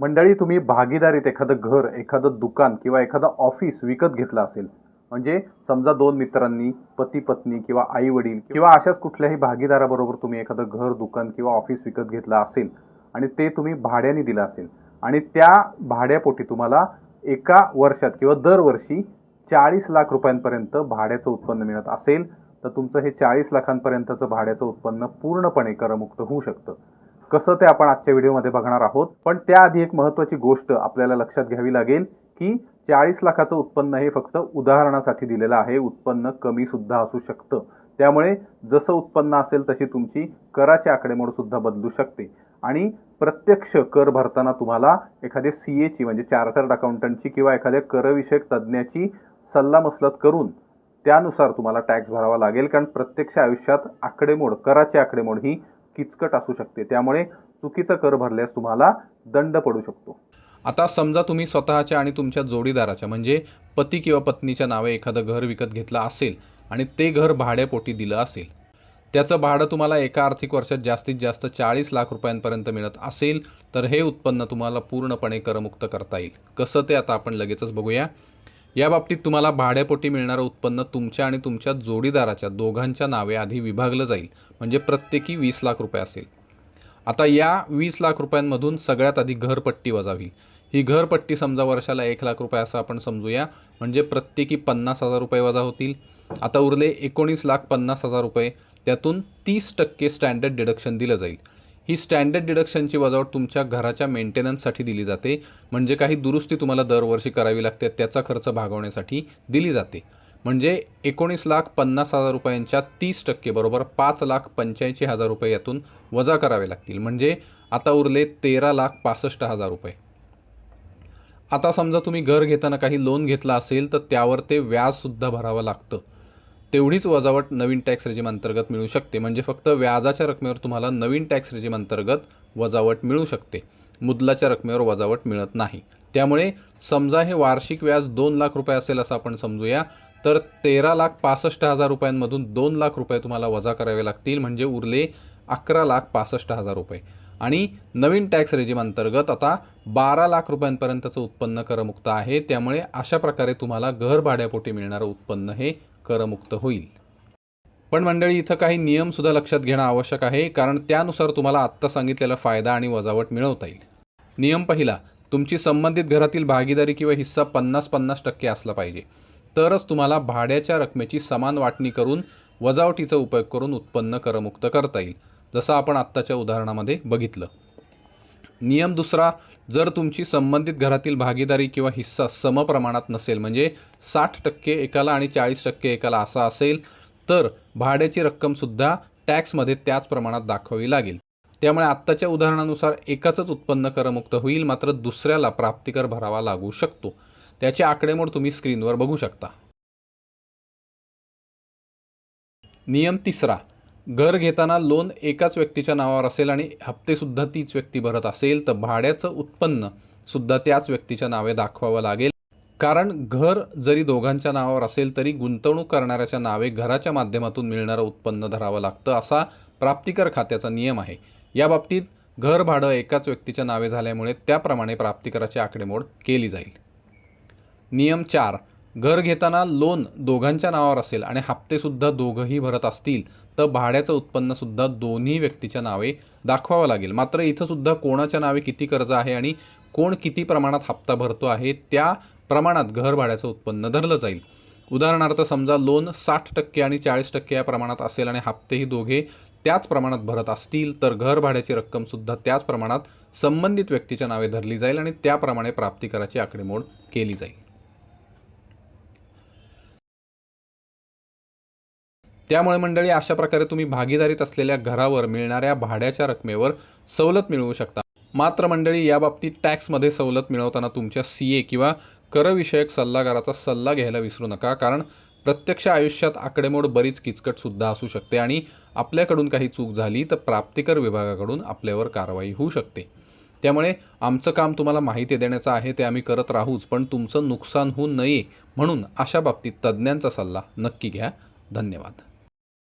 मंडळी तुम्ही भागीदारीत एखादं घर एखादं दुकान किंवा एखादं ऑफिस विकत घेतलं असेल म्हणजे समजा दोन मित्रांनी पती पत्नी किंवा आई वडील किंवा अशाच कुठल्याही भागीदाराबरोबर तुम्ही एखादं घर दुकान किंवा ऑफिस विकत घेतलं असेल आणि ते तुम्ही भाड्याने दिलं असेल आणि त्या भाड्यापोटी तुम्हाला एका वर्षात किंवा दरवर्षी चाळीस लाख रुपयांपर्यंत भाड्याचं उत्पन्न मिळत असेल तर तुमचं हे चाळीस लाखांपर्यंतचं भाड्याचं उत्पन्न पूर्णपणे करमुक्त होऊ शकतं. कसं ते आपण आजच्या व्हिडिओमध्ये बघणार आहोत. पण त्याआधी एक महत्त्वाची गोष्ट आपल्याला लक्षात घ्यावी लागेल की चाळीस लाखाचं उत्पन्न हे फक्त उदाहरणासाठी दिलेलं आहे. उत्पन्न कमीसुद्धा असू शकतं. त्यामुळे जसं उत्पन्न असेल तशी तुमची कराची आकडेमोडसुद्धा बदलू शकते. आणि प्रत्यक्ष कर भरताना तुम्हाला एखाद्या सी एची म्हणजे चार्टर्ड अकाउंटंटची किंवा एखाद्या करविषयक तज्ज्ञाची सल्लामसलत करून त्यानुसार तुम्हाला टॅक्स भरावा लागेल. कारण प्रत्यक्ष आयुष्यात आकडेमोड कराची आकडेमोड ही किचकट असू शकते. त्यामुळे चुकीचा कर भरल्यास तुम्हाला दंड पडू शकतो. आता समजा तुम्ही स्वतःच्या आणि तुमच्या जोडीदाराच्या म्हणजे पती किंवा पत्नीच्या नावे एखादं घर विकत घेतलं असेल आणि ते घर भाड्यापोटी दिलं असेल त्याचं भाडं तुम्हाला एका आर्थिक वर्षात जास्तीत जास्त चाळीस लाख रुपयांपर्यंत मिळत असेल तर हे उत्पन्न तुम्हाला पूर्णपणे करमुक्त करता येईल. कसं ते आता आपण लगेचच बघूया. या बाबतीत तुम्हाला भाड्यापोटी मिळणारं उत्पन्न तुमच्या आणि तुमच्या जोडीदाराच्या दोघांच्या नावे आधी विभागलं जाईल. म्हणजे प्रत्येकी वीस लाख रुपये असेल. आता या वीस लाख रुपयांमधून सगळ्यात आधी घरपट्टी वजा होईल ही घरपट्टी समजा वर्षाला एक लाख रुपये असं आपण समजूया. म्हणजे प्रत्येकी पन्नास हजार रुपये वजा होतील. आता उरले एकोणीस लाख पन्नास हजार रुपये. त्यातून तीस टक्के स्टँडर्ड डिडक्शन दिलं जाईल. ही स्टँडर्ड डिडक्शनची वजावट तुमच्या घराच्या मेंटेनन्ससाठी दिली जाते. म्हणजे काही दुरुस्ती तुम्हाला दरवर्षी करावी लागते त्याचा खर्च भागवण्यासाठी दिली जाते. म्हणजे एकोणीस लाख पन्नास हजार रुपयांच्या तीस टक्के बरोबर पाच लाख पंच्याऐंशी हजार रुपये यातून वजा करावे लागतील. म्हणजे आता उरले तेरा लाख पासष्ट हजार रुपये. आता समजा तुम्ही घर घेताना काही लोन घेतला असेल तर त्यावर ते व्याजसुद्धा भरावं लागतं. तेवढीच वजावट नवीन टॅक्स रेजिम अंतर्गत मिळू शकते. म्हणजे फक्त व्याजाच्या रकमेवर तुम्हाला नवीन टॅक्स रेजिम अंतर्गत वजावट मिळू शकते. मुदलाच्या रकमेवर वजावट मिळत नाही. त्यामुळे समजा हे वार्षिक व्याज दोन लाख रुपये असेल असं आपण समजूया तर तेरा लाख पासष्ट हजार रुपयांमधून दोन लाख रुपये तुम्हाला वजा करावे लागतील म्हणजे उरले अकरा लाख पासष्ट हजार रुपये. आणि नवीन टॅक्स रेजिम अंतर्गत आता बारा लाख रुपयांपर्यंतचं उत्पन्न करमुक्त आहे. त्यामुळे अशा प्रकारे तुम्हाला घर भाड्यापोटी मिळणारं उत्पन्न हे करमुक्त होईल. पण मंडळी इथं काही नियमसुद्धा लक्षात घेणं आवश्यक आहे कारण त्यानुसार तुम्हाला आत्ता सांगितलेला फायदा आणि वजावट मिळवता येईल. नियम पहिला तुमची संबंधित घरातील भागीदारी किंवा हिस्सा पन्नास पन्नास टक्के असला पाहिजे. तरच तुम्हाला भाड्याच्या रकमेची समान वाटणी करून वजावटीचा उपयोग करून उत्पन्न करमुक्त करता येईल जसं आपण आत्ताच्या उदाहरणामध्ये बघितलं. नियम दुसरा जर तुमची संबंधित घरातील भागीदारी किंवा हिस्सा समप्रमाणात नसेल म्हणजे साठ टक्के एकाला आणि चाळीस टक्के एकाला असा असेल तर भाड्याची रक्कमसुद्धा टॅक्समध्ये त्याच प्रमाणात दाखवावी लागेल. त्यामुळे आत्ताच्या उदाहरणानुसार एकाचंच उत्पन्न करमुक्त होईल मात्र दुसऱ्याला प्राप्तिकर भरावा लागू शकतो. त्याचे आकडेमोड तुम्ही स्क्रीनवर बघू शकता. नियम तिसरा. घर घेताना लोन एकाच व्यक्तीच्या नावावर असेल आणि हप्तेसुद्धा तीच व्यक्ती भरत असेल तर भाड्याचं उत्पन्न सुद्धा त्याच व्यक्तीच्या नावे दाखवावं लागेल. कारण घर जरी दोघांच्या नावावर असेल तरी गुंतवणूक करणाऱ्याच्या नावे घराच्या माध्यमातून मिळणारं उत्पन्न धरावं लागतं असा प्राप्तिकर खात्याचा नियम आहे. या बाबतीत घर भाडं एकाच व्यक्तीच्या नावे झाल्यामुळे त्याप्रमाणे प्राप्तिकराची आकडेमोड केली जाईल. नियम चार घर घेताना लोन दोघांच्या नावावर असेल आणि हप्तेसुद्धा दोघंही भरत असतील तर भाड्याचं उत्पन्नसुद्धा दोन्ही व्यक्तीच्या नावे दाखवावं लागेल. मात्र इथंसुद्धा कोणाच्या नावे किती कर्ज आहे आणि कोण किती प्रमाणात हप्ता भरतो आहे त्या प्रमाणात घर भाड्याचं उत्पन्न धरलं जाईल. उदाहरणार्थ समजा लोन साठ टक्के आणि चाळीस टक्के या प्रमाणात असेल आणि हप्तेही दोघे त्याच प्रमाणात भरत असतील तर घर भाड्याची रक्कमसुद्धा त्याच प्रमाणात संबंधित व्यक्तीच्या नावे धरली जाईल आणि त्याप्रमाणे प्राप्तिकराची आकडेमोड केली जाईल. त्यामुळे मंडळी अशा प्रकारे तुम्ही भागीदारीत असलेल्या घरावर मिळणाऱ्या भाड्याच्या रकमेवर सवलत मिळवू शकता. मात्र मंडळी या बाबतीत टॅक्समध्ये सवलत मिळवताना तुमच्या सी ए किंवा करविषयक सल्लागाराचा सल्ला घ्यायला विसरू नका कारण प्रत्यक्ष आयुष्यात आकडेमोड बरीच किचकटसुद्धा असू शकते आणि आपल्याकडून काही चूक झाली तर प्राप्तिकर विभागाकडून आपल्यावर कारवाई होऊ शकते. त्यामुळे आमचं काम तुम्हाला माहिती देण्याचं आहे ते आम्ही करत राहूच पण तुमचं नुकसान होऊ नये म्हणून अशा बाबतीत तज्ज्ञांचा सल्ला नक्की घ्या. धन्यवाद.